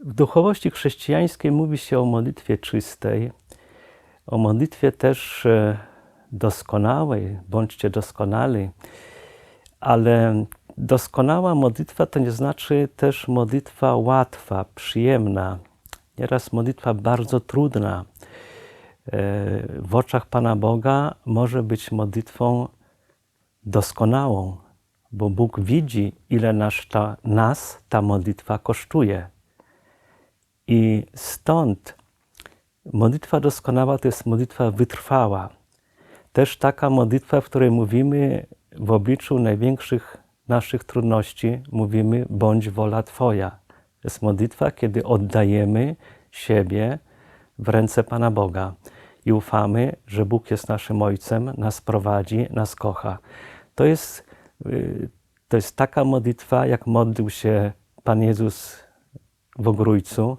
duchowości chrześcijańskiej mówi się o modlitwie czystej, o modlitwie też e, doskonałej, bądźcie doskonali, ale doskonała modlitwa to nie znaczy też modlitwa łatwa, przyjemna. Nieraz modlitwa bardzo trudna. E, W oczach Pana Boga może być modlitwą doskonałą, bo Bóg widzi, ile nas ta, nas ta modlitwa kosztuje. I stąd modlitwa doskonała to jest modlitwa wytrwała. Też taka modlitwa, w której mówimy w obliczu największych naszych trudności, mówimy bądź wola Twoja. To jest modlitwa, kiedy oddajemy siebie w ręce Pana Boga i ufamy, że Bóg jest naszym Ojcem, nas prowadzi, nas kocha. To jest, y, to jest taka modlitwa, jak modlił się Pan Jezus w Ogrójcu,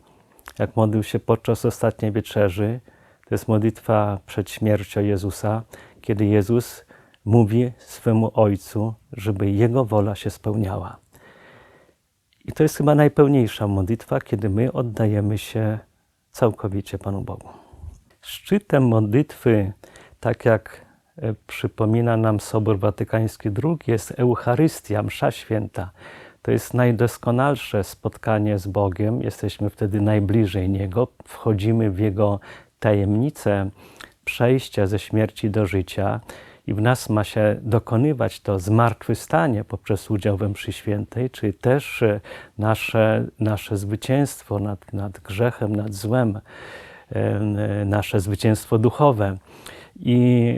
jak modlił się podczas ostatniej wieczerzy. To jest modlitwa przed śmiercią Jezusa, kiedy Jezus mówi swemu Ojcu, żeby Jego wola się spełniała. I to jest chyba najpełniejsza modlitwa, kiedy my oddajemy się całkowicie Panu Bogu. Szczytem modlitwy, tak jak e, przypomina nam Sobór Watykański II, jest Eucharystia, Msza Święta. To jest najdoskonalsze spotkanie z Bogiem. Jesteśmy wtedy najbliżej Niego, wchodzimy w Jego tajemnicę przejścia ze śmierci do życia i w nas ma się dokonywać to zmartwychwstanie poprzez udział we mszy świętej, czyli też e, nasze, nasze zwycięstwo nad, nad grzechem, nad złem, e, nasze zwycięstwo duchowe. I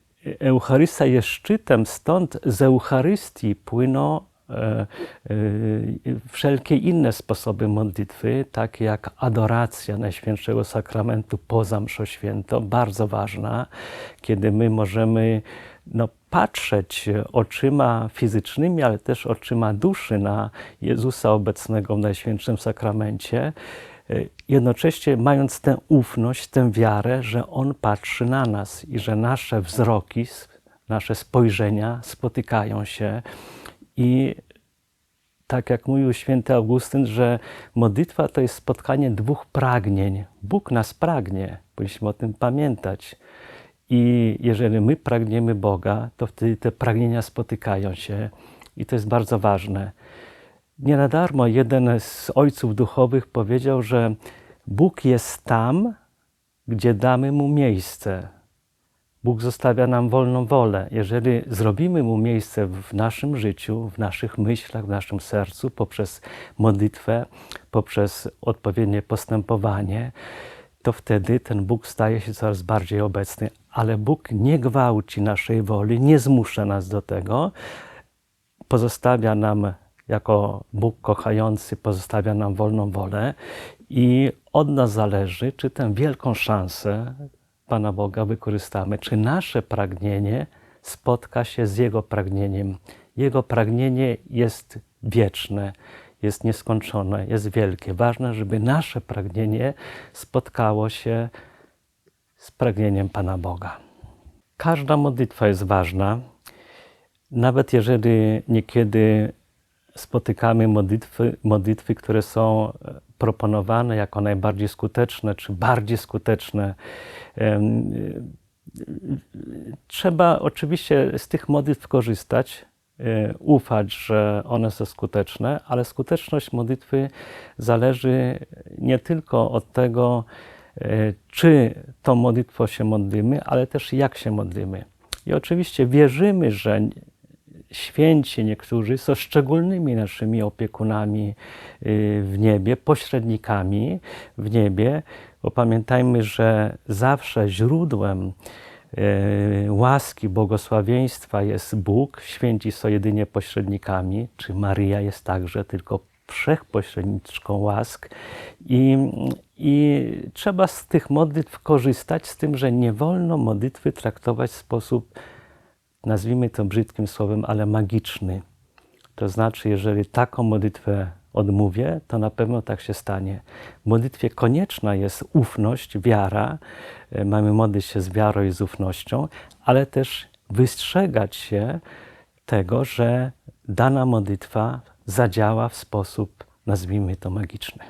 e, Eucharystia jest szczytem, stąd z Eucharystii płyną e, e, wszelkie inne sposoby modlitwy, takie jak adoracja Najświętszego Sakramentu poza mszą świętą, bardzo ważna, kiedy my możemy no, patrzeć oczyma fizycznymi, ale też oczyma duszy na Jezusa obecnego w Najświętszym Sakramencie, e, jednocześnie mając tę ufność, tę wiarę, że On patrzy na nas i że nasze wzroki, nasze spojrzenia spotykają się i tak jak mówił święty Augustyn, że modlitwa to jest spotkanie dwóch pragnień. Bóg nas pragnie, powinniśmy o tym pamiętać. I jeżeli my pragniemy Boga, to wtedy te pragnienia spotykają się i to jest bardzo ważne. Nie na darmo jeden z ojców duchowych powiedział, że Bóg jest tam, gdzie damy mu miejsce. Bóg zostawia nam wolną wolę. Jeżeli zrobimy mu miejsce w naszym życiu, w naszych myślach, w naszym sercu, poprzez modlitwę, poprzez odpowiednie postępowanie, to wtedy ten Bóg staje się coraz bardziej obecny. Ale Bóg nie gwałci naszej woli, nie zmusza nas do tego, pozostawia nam jako Bóg kochający, pozostawia nam wolną wolę i od nas zależy, czy tę wielką szansę Pana Boga wykorzystamy, czy nasze pragnienie spotka się z Jego pragnieniem. Jego pragnienie jest wieczne, jest nieskończone, jest wielkie. Ważne, żeby nasze pragnienie spotkało się z pragnieniem Pana Boga. Każda modlitwa jest ważna, nawet jeżeli niekiedy spotykamy modlitwy, modlitwy, które są e, proponowane jako najbardziej skuteczne, czy bardziej skuteczne. Trzeba oczywiście z tych modlitw korzystać, e, ufać, że one są skuteczne, ale skuteczność modlitwy zależy nie tylko od tego, e, czy tą modlitwą się modlimy, ale też jak się modlimy. I oczywiście wierzymy, że święci niektórzy są szczególnymi naszymi opiekunami y, w niebie, pośrednikami w niebie, bo pamiętajmy, że zawsze źródłem y, łaski, błogosławieństwa jest Bóg, święci są jedynie pośrednikami, czy Maryja jest także tylko wszechpośredniczką łask. I, i trzeba z tych modlitw korzystać, z tym, że nie wolno modlitwy traktować w sposób nazwijmy to brzydkim słowem, ale magiczny. To znaczy, jeżeli taką modlitwę odmówię, to na pewno tak się stanie. W modlitwie konieczna jest ufność, wiara. E, Mamy modlić się z wiarą i z ufnością, ale też wystrzegać się tego, że dana modlitwa zadziała w sposób, nazwijmy to magiczny.